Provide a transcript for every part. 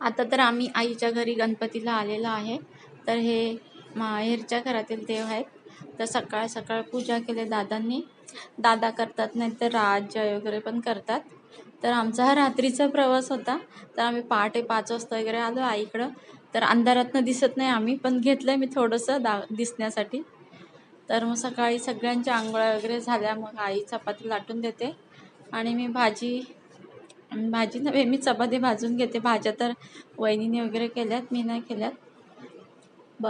आता तर आम्ही आईच्या घरी गणपतीला आलेलो आहे. तर हे माहेरच्या घरातील देव आहेत. तर सकाळ सकाळ पूजा केली दादांनी. दादा करतात नाही तर राज वगैरे पण करतात. तर आमचा हा रात्रीचा प्रवास होता. तर आम्ही पहाटे पाच वाजता वगैरे आलो आईकडं. तर अंधारातनं दिसत नाही आम्ही पण घेतलं आहे मी थोडंसं दा दिसण्यासाठी. तर मग सकाळी सगळ्यांच्या आंघोळ्या वगैरे झाल्या. मग आई चपाती लाटून देते. आणि मी भाजी भाजी नव्हे मी चपाती भाजून घेते. भाज्या तर वहिनीने वगैरे केल्यात मी नाही केल्यात. ब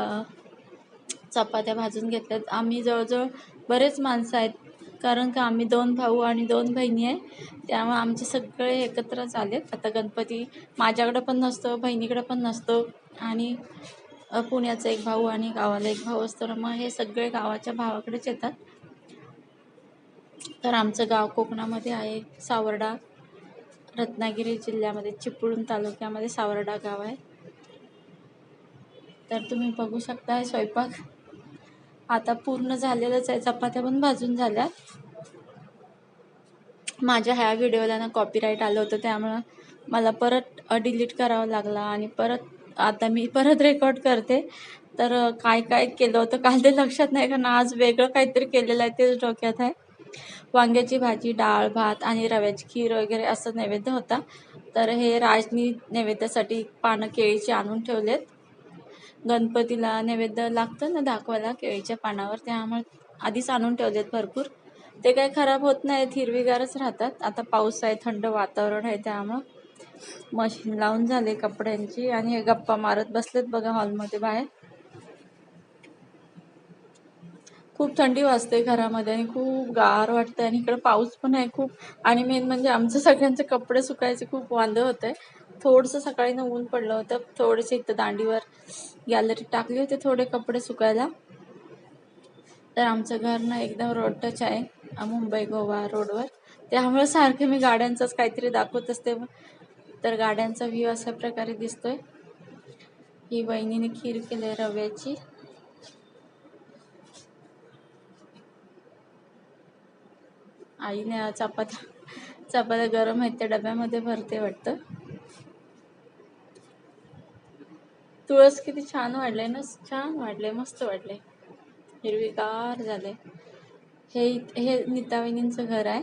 चपात्या भाजून घेतल्यात. आम्ही जवळजवळ बरेच माणसं आहेत कारण का आम्ही दोन भाऊ आणि दोन बहिणी आहे. त्यामुळे आमचे सगळे एकत्रच आलेत आता गणपती माझ्याकडं पण नसतो बहिणीकडं पण नसतो आणि पुण्याचा एक भाऊ आणि गावाला एक भाऊ असतो. ना मग हे सगळे गावाच्या भावाकडेच येतात. तर आमचं गाव कोकणामध्ये आहे सावर्डा. रत्नागिरी जिल्ह्यामध्ये चिपळूण तालुक्यामध्ये सावर्डा गाव आहे. तर तुम्ही बघू शकता स्वयंपाक. आता पूर्ण झालेलंच आहे. चपात्या पण भाजून झाल्या माझ्या ह्या व्हिडिओला ना कॉपीराईट आलं होतं त्यामुळं मला परत डिलीट करावं लागला आणि परत आता मी परत रेकॉर्ड करते. तर काय काय केलं होतं काल ते लक्षात नाही कारण आज वेगळं काहीतरी केलेलं आहे तेच डोक्यात आहे. वांग्याची भाजी डाळ भात आणि रव्याची खीर वगैरे असं नैवेद्य होता. तर हे राजनी नैवेद्यासाठी पानं केळीची आणून ठेवलेत. गणपतीला नैवेद्य लागतं ना दाखवायला केळीच्या पानावर त्यामुळे आधीच आणून ठेवलेत भरपूर. ते काही खराब होत नाहीत हिरवीगारच राहतात. आता पाऊस आहे थंड वातावरण आहे त्यामुळं मशीन लावून झाले कपड्यांची आणि हे गप्पा मारत बसलेत बघा हॉलमध्ये बाहेर. खूप थंडी वाजते घरामध्ये आणि खूप गार वाटतं आणि इकडं पाऊस पण आहे खूप. आणि मेन म्हणजे आमचं सगळ्यांचे कपडे सुकायचे खूप वांदं होतं. आहे थोडंसं सकाळी ऊन पडलं होतं थोडेसे इथं दांडीवर गॅलरी टाकली होती थोडे कपडे सुकायला. तर आमचं घर ना एकदम रोड टच आहे मुंबई गोवा रोडवर त्यामुळे सारखे मी गाड्यांचंच काहीतरी दाखवत असते. तर गाड्यांचा व्ह्यू अशा प्रकारे दिसतोय. ही वहिनीने खीर केली आहे रव्याची. आईने चपात्या चपात्या गरम आहेत त्या डब्यामध्ये भरते वाटतं. तुळस किती छान वाढले ना छान वाढले मस्त वाढले हिरवीगार झाले हे हे नीताविनींचं घर आहे.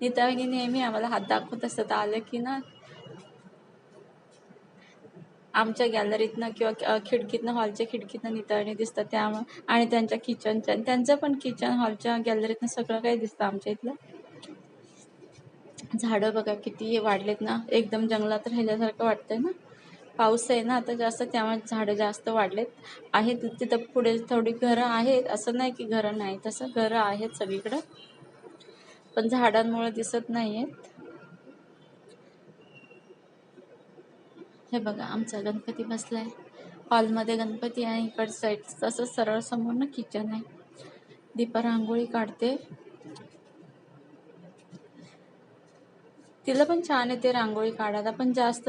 नीताविनी नेहमी आम्हाला हात दाखवत असतात. आलं की ना आमच्या गॅलरीतनं किंवा खिडकीतनं हॉलच्या खिडकीतनं नितळणी दिसतात. त्यामुळं आणि त्यांच्या किचनच्या त्यांचं पण किचन हॉलच्या गॅलरीतनं सगळं काही दिसतं आमच्या इथलं. झाडं बघा किती वाढलेत ना. एकदम जंगलात राहिल्यासारखं वाटतंय ना. पाऊस आहे ना आता जास्त त्यामुळे झाडं जास्त वाढलेत. आहेत तिथं पुढे थोडी घरं आहेत. असं नाही की घरं नाही तसं घरं आहेत सगळीकडं. पण झाडांमुळे दिसत नाही आहेत हे बघा आमचा गणपती बसला आहे हॉलमध्ये गणपती आहे इकड साईड तसं सरळ समोर ना किचन आहे. दीपा रांगोळी काढते. तिला पण छान येते रांगोळी काढायला पण जास्त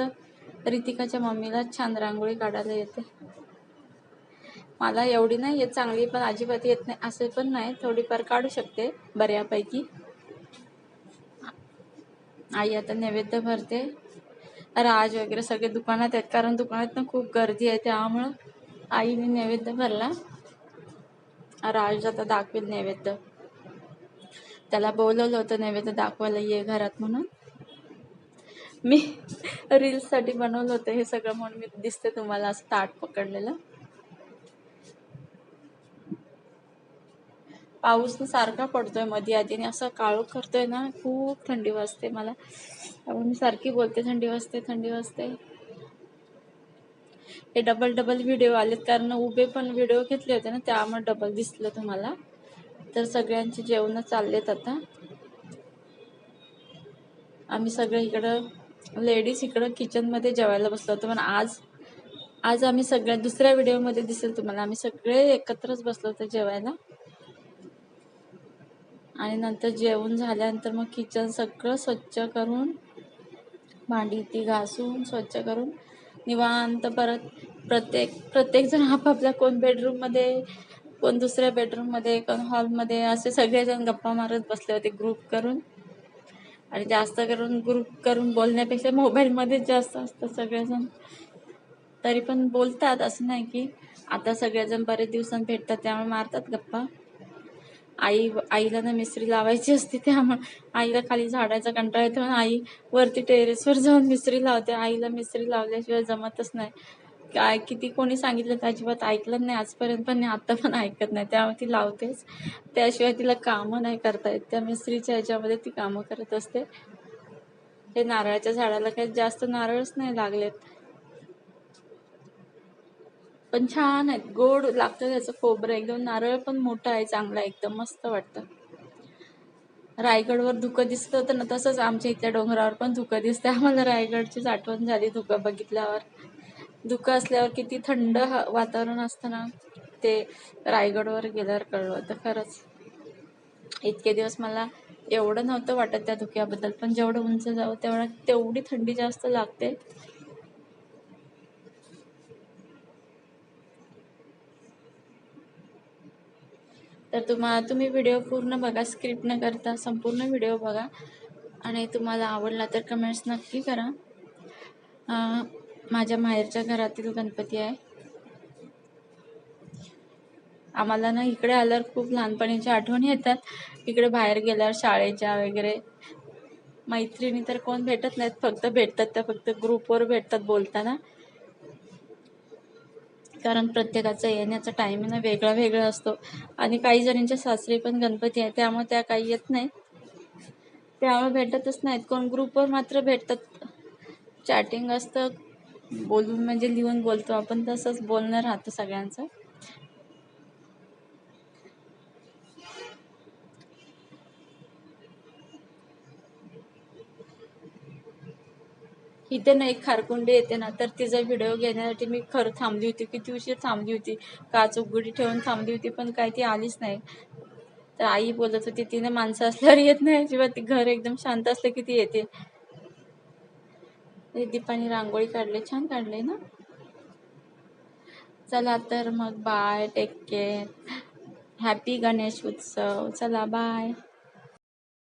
रितिकाच्या मम्मीला छान रांगोळी काढायला येते. मला एवढी नाही येत चांगली पण अजिबात येत नाही. असे पण नाही थोडीफार काढू शकते बऱ्यापैकी. आई आता नैवेद्य भरते. राज वगैरे सगळे दुकानात आहेत. कारण दुकानात ना खूप गर्दी आहे. त्यामुळं आईने नैवेद्य भरला. राज आता दाखवेल नैवेद्य. त्याला बोलवलं होतं नैवेद्य दाखवायला ये घरात म्हणून. मी रील्ससाठी बनवलं होतं हे सगळं म्हणून मी दिसते तुम्हाला असं ताट पकडलेलं. पाऊस ना सारखा पडतोयमध्ये आधी आणि असं काळोख करतोय ना खूप थंडी वाजते मला. त्यामुळे मी सारखी बोलते थंडी वाजते थंडी वाजते. हे डबल डबल व्हिडिओ आलेत कारण उभे पण व्हिडिओ घेतले होते ना त्यामुळे डबल दिसलं तुम्हाला. तर सगळ्यांची जेवणं चाललेत आता. आम्ही सगळे इकडं लेडीज इकडं किचनमध्ये जेवायला बसलो होतो पण आज आज आम्ही सगळ्या दुसऱ्या व्हिडिओमध्ये दिसेल तुम्हाला आम्ही सगळे एकत्रच बसलो होतो जेवायला. आणि नंतर जेवण झाल्यानंतर मग किचन सगळं स्वच्छ करून भांडी ती घासून स्वच्छ करून निवांत परत प्रत्येक प्रत्येकजण आपापल्या कोण बेडरूममध्ये कोण दुसऱ्या बेडरूममध्ये कोण हॉलमध्ये असे सगळेजण गप्पा मारत बसले होते ग्रुप करून. आणि जास्त करून ग्रुप करून बोलण्यापेक्षा मोबाईलमध्येच जास्त असतं सगळेजण. तरी पण बोलतात असं नाही की आता सगळेजण बरेच दिवसांनी भेटतात त्यामुळे मारतात गप्पा. आई आईला ना मिस्त्री लावायची असते त्यामुळे आईला खाली झाडायचा कंटाळा येतो म्हणून आई वरती टेरेसवर जाऊन मिस्त्री लावते. आईला मिस्त्री लावल्याशिवाय जमतच नाही. काय किती कोणी सांगितलं तर अजिबात ऐकलं नाही. आजपर्यंत पण नाही आता पण ऐकत नाही. त्यामुळे ती लावतेच. त्याशिवाय तिला कामं नाही करता येत. त्या मिस्त्रीच्या ह्याच्यामध्ये ती कामं करत असते. हे नारळाच्या झाडाला काही जास्त नारळच नाही लागलेत. पण छान आहेत. गोड लागतं त्याचं खोबरं. एकदम नारळ पण मोठा आहे चांगला एकदम मस्त वाटतं. रायगडवर धुकं दिसत होतं ना तसंच आमच्या इथल्या डोंगरावर पण धुकं दिसतं. आम्हाला रायगडचीच आठवण झाली धुकं बघितल्यावर. धुकं असल्यावर किती थंड ह वातावरण असतं ना. ते रायगडवर गेल्यावर कळलं होतं खरंच. इतके दिवस मला एवढं नव्हतं वाटत त्या धुक्याबद्दल. पण जेवढं उंच जावं तेवढं तेवढी थंडी जास्त लागते. तर तुम्हा तुम्ही व्हिडिओ पूर्ण बघा स्क्रिप्ट न करता संपूर्ण व्हिडिओ बघा. आणि तुम्हाला आवडला तर कमेंट्स नक्की करा. माझ्या माहेरच्या घरातील गणपती आहे. आम्हाला ना इकडे आल्यावर खूप लहानपणीच्या आठवणी येतात. इकडे बाहेर गेल्यावर शाळेच्या वगैरे. मैत्रिणी तर कोण भेटत नाहीत फक्त भेटतात त्या फक्त ग्रुपवर भेटतात बोलताना. कारण प्रत्येकाचा येण्याचा टायमिंग वेगळा वेगळा असतो. आणि काही जणींच्या सासरी पण गणपती आहे त्यामुळे त्या काही येत नाहीत. त्यामुळे भेटतच नाहीत. कोण ग्रुपवर मात्र भेटतात. चॅटिंग असतं बोलून म्हणजे लिहून बोलतो आपण तसंच बोलणं राहतं सगळ्यांचं. इथे ना एक खारकुंडी येते ना तर तिचा व्हिडिओ घेण्यासाठी मी खरं थांबली होती किती उशीर थांबली होती. काच उघडी ठेवून थांबली होती पण काय ती आलीच नाही. तर आई बोलत होती तिने माणसं असल्यावर येत नाही जेव्हा ती घर एकदम शांत असलं की ती येते. ते दीपाने रांगोळी काढली छान काढले ना. चला तर मग bye take care happy Ganesh Utsav चला बाय